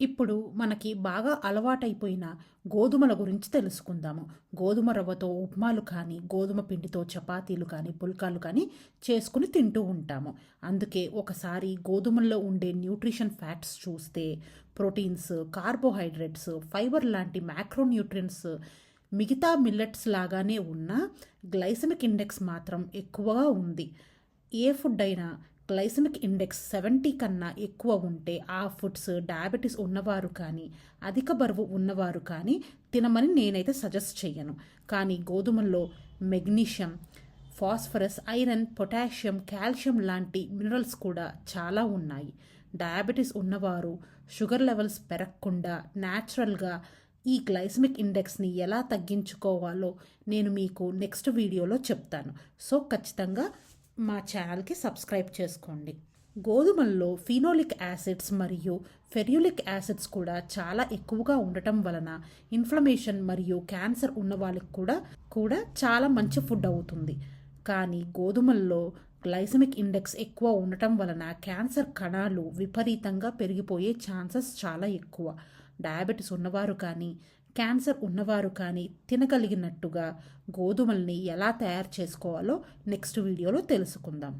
ఇప్పుడు మనకి బాగా అలవాటైపోయిన గోధుమల గురించి తెలుసుకుందాము. గోధుమ రవ్వతో ఉప్మాలు కానీ గోధుమ పిండితో చపాతీలు కానీ పుల్కాలు కానీ చేసుకుని తింటూ ఉంటాము. అందుకే ఒకసారి గోధుమల్లో ఉండే న్యూట్రిషన్ ఫ్యాక్ట్స్ చూస్తే ప్రోటీన్స్ కార్బోహైడ్రేట్స్ ఫైబర్ లాంటి మ్యాక్రోన్యూట్రియన్స్ మిగతా మిల్లెట్స్ లాగానే ఉన్న గ్లైసమిక్ ఇండెక్స్ మాత్రం ఎక్కువగా ఉంది. ఏ ఫుడ్ అయినా గ్లైసమిక్ ఇండెక్స్ సెవెంటీ కన్నా ఎక్కువ ఉంటే ఆ ఫుడ్స్ డయాబెటీస్ ఉన్నవారు కానీ అధిక బరువు ఉన్నవారు కానీ తినమని నేనైతే సజెస్ట్ చేయను కానీ గోధుమల్లో magnesium phosphorus iron potassium calcium లాంటి మినరల్స్ కూడా చాలా ఉన్నాయి. డయాబెటీస్ ఉన్నవారు షుగర్ లెవెల్స్ పెరగకుండా న్యాచురల్గా ఈ గ్లైసమిక్ ఇండెక్స్ని ఎలా తగ్గించుకోవాలో నేను మీకు నెక్స్ట్ వీడియోలో చెప్తాను. సో ఖచ్చితంగా మా ఛానల్కి సబ్స్క్రైబ్ చేసుకోండి. గోధుమల్లో ఫినోలిక్ యాసిడ్స్ మరియు ఫెర్యులిక్ యాసిడ్స్ కూడా చాలా ఎక్కువగా ఉండటం వలన ఇన్ఫ్లమేషన్ మరియు క్యాన్సర్ ఉన్న వాళ్ళకి కూడా కూడా చాలా మంచి ఫుడ్ అవుతుంది. కానీ గోధుమల్లో గ్లైసమిక్ ఇండెక్స్ ఎక్కువ ఉండటం వలన క్యాన్సర్ కణాలు విపరీతంగా పెరిగిపోయే ఛాన్సెస్ చాలా ఎక్కువ. డయాబెటీస్ ఉన్నవారు కానీ క్యాన్సర్ ఉన్నవారు కానీ తినగలిగినట్టుగా గోధుమల్ని ఎలా తయారు చేసుకోవాలో నెక్స్ట్ వీడియోలో తెలుసుకుందాం.